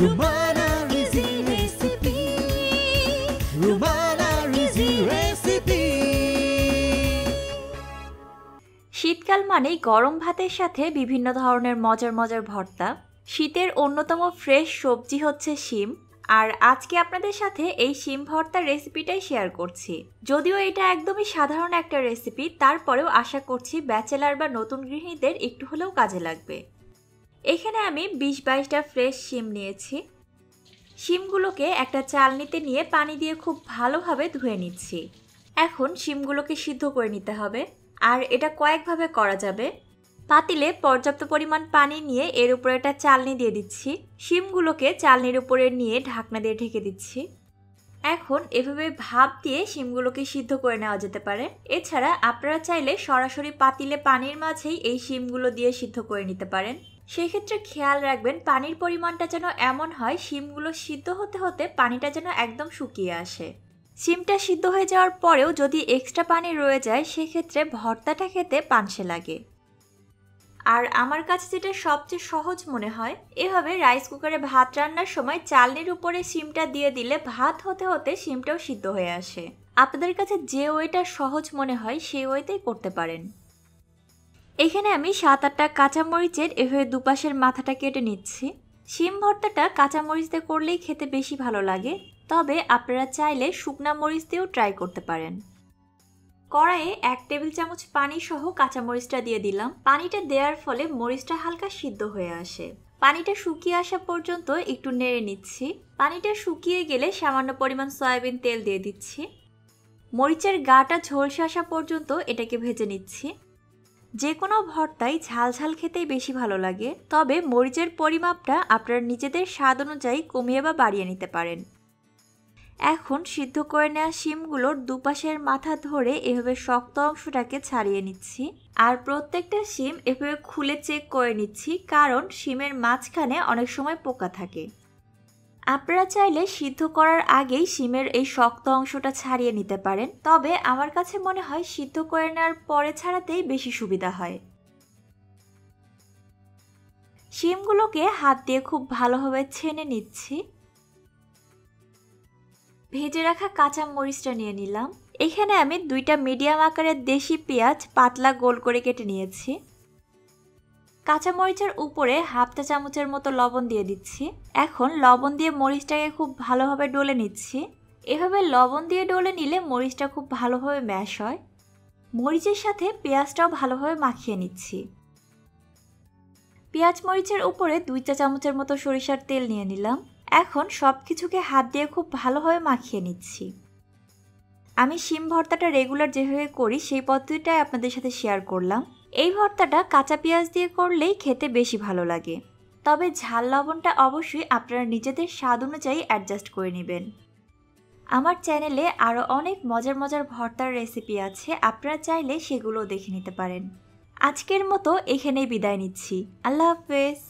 Rumana Recipe. Rumana Recipe. শীতকাল মানেই গরম ভাতের সাথে বিভিন্ন ধরনের মজার মজার ভর্তা। শীতের অন্যতম ফ্রেশ সবজি হচ্ছে শিম। আর আজকে আপনাদের সাথে এই শিম ভর্তার রেসিপিটাই শেয়ার করছি। যদিও এটা একদমই সাধারণ একটা রেসিপি তারপরেও আশা করছি ব্যাচেলার বা নতুন গৃহিণীদের একটু হলেও কাজে লাগবে। এখানে আমি বিশ বাইশটা ফ্রেশ শিম নিয়েছি। শিমগুলোকে একটা চালনিতে নিয়ে পানি দিয়ে খুব ভালোভাবে ধুয়ে নিচ্ছি। এখন শিমগুলোকে সিদ্ধ করে নিতে হবে। আর এটা কয়েকভাবে করা যাবে। পাতিলে পর্যাপ্ত পরিমাণ পানি নিয়ে এর উপরে একটা চালনি দিয়ে দিচ্ছি। শিমগুলোকে চালনির উপরে নিয়ে ঢাকনা দিয়ে ঢেকে দিচ্ছি। এখন এভাবে ভাপ দিয়ে শিমগুলোকে সিদ্ধ করে নেওয়া যেতে পারে। এছাড়া আপনারা চাইলে সরাসরি পাতিলে পানির মাঝেই এই শিমগুলো দিয়ে সিদ্ধ করে নিতে পারেন। সেক্ষেত্রে খেয়াল রাখবেন, পানির পরিমাণটা যেন এমন হয়, শিমগুলো সিদ্ধ হতে হতে পানিটা যেন একদম শুকিয়ে আসে। সিমটা সিদ্ধ হয়ে যাওয়ার পরেও যদি এক্সট্রা পানি রয়ে যায়, সেক্ষেত্রে ভর্তাটা খেতে পানসে লাগে। আর আমার কাছে যেটা সবচেয়ে সহজ মনে হয়, এভাবে রাইস কুকারে ভাত রান্নার সময় চালনির উপরে সিমটা দিয়ে দিলে ভাত হতে হতে সিমটাও সিদ্ধ হয়ে আসে। আপনাদের কাছে যে ওয়েটা সহজ মনে হয়, সেই ওয়েতেই করতে পারেন। এখানে আমি সাত আটটা কাঁচামরিচের এভাবে দুপাশের মাথাটা কেটে নিচ্ছি। শিম ভর্তাটা কাঁচামরিচ দিয়ে করলেই খেতে বেশি ভালো লাগে। তবে আপনারা চাইলে শুকনা মরিচ দিয়েও ট্রাই করতে পারেন। কড়াইয়ে এক টেবিল চামচ পানি সহ কাঁচামরিচটা দিয়ে দিলাম। পানিটা দেওয়ার ফলে মরিচটা হালকা সিদ্ধ হয়ে আসে। পানিটা শুকিয়ে আসা পর্যন্ত একটু নেড়ে নিচ্ছি। পানিটা শুকিয়ে গেলে সামান্য পরিমাণ সয়াবিন তেল দিয়ে দিচ্ছি। মরিচের গাটা ঝলসে আসা পর্যন্ত এটাকে ভেজে নিচ্ছি। যে কোনো ভর্তাই ঝাল ঝাল খেতেই বেশি ভালো লাগে। তবে মরিচের পরিমাপটা আপনার নিজেদের স্বাদ অনুযায়ী কমিয়ে বা বাড়িয়ে নিতে পারেন। এখন সিদ্ধ করে নেওয়া শিমগুলোর দুপাশের মাথা ধরে এভাবে শক্ত অংশটাকে ছাড়িয়ে নিচ্ছি। আর প্রত্যেকটা শিম এভাবে খুলে চেক করে নিচ্ছি, কারণ শিমের মাঝখানে অনেক সময় পোকা থাকে। আপনারা চাইলে সিদ্ধ করার আগেই শিমের এই শক্ত অংশটা ছাড়িয়ে নিতে পারেন। তবে আমার কাছে মনে হয় সিদ্ধ করে নেওয়ার পরে ছাড়াতেই বেশি সুবিধা হয়। শিমগুলোকে হাত দিয়ে খুব ভালোভাবে ছেনে নিচ্ছি। ভেজে রাখা কাঁচা মরিচটা নিয়ে নিলাম। এখানে আমি দুইটা মিডিয়াম আকারের দেশি পেঁয়াজ পাতলা গোল করে কেটে নিয়েছি। কাঁচা মরিচের উপরে হাফটা চামচের মতো লবণ দিয়ে দিচ্ছি। এখন লবণ দিয়ে মরিচটাকে খুব ভালোভাবে ডলে নিচ্ছি। এভাবে লবণ দিয়ে ডলে নিলে মরিচটা খুব ভালোভাবে ম্যাশ হয়। মরিচের সাথে পেঁয়াজটাও ভালোভাবে মাখিয়ে নিচ্ছি। পেঁয়াজ মরিচের উপরে দুই চা চামচের মতো সরিষার তেল নিয়ে নিলাম। এখন সব কিছুকে হাত দিয়ে খুব ভালোভাবে মাখিয়ে নিচ্ছি। আমি শিম ভর্তাটা রেগুলার যেভাবে করি সেই পদ্ধতিটাই আপনাদের সাথে শেয়ার করলাম। এই ভর্তাটা কাঁচা পেঁয়াজ দিয়ে করলেই খেতে বেশি ভালো লাগে। তবে ঝাল লবণটা অবশ্যই আপনারা নিজেদের স্বাদ অনুযায়ী অ্যাডজাস্ট করে নেবেন। আমার চ্যানেলে আরও অনেক মজার মজার ভর্তার রেসিপি আছে, আপনারা চাইলে সেগুলোও দেখে নিতে পারেন। আজকের মতো এখানেই বিদায় নিচ্ছি। আল্লাহ হাফেজ।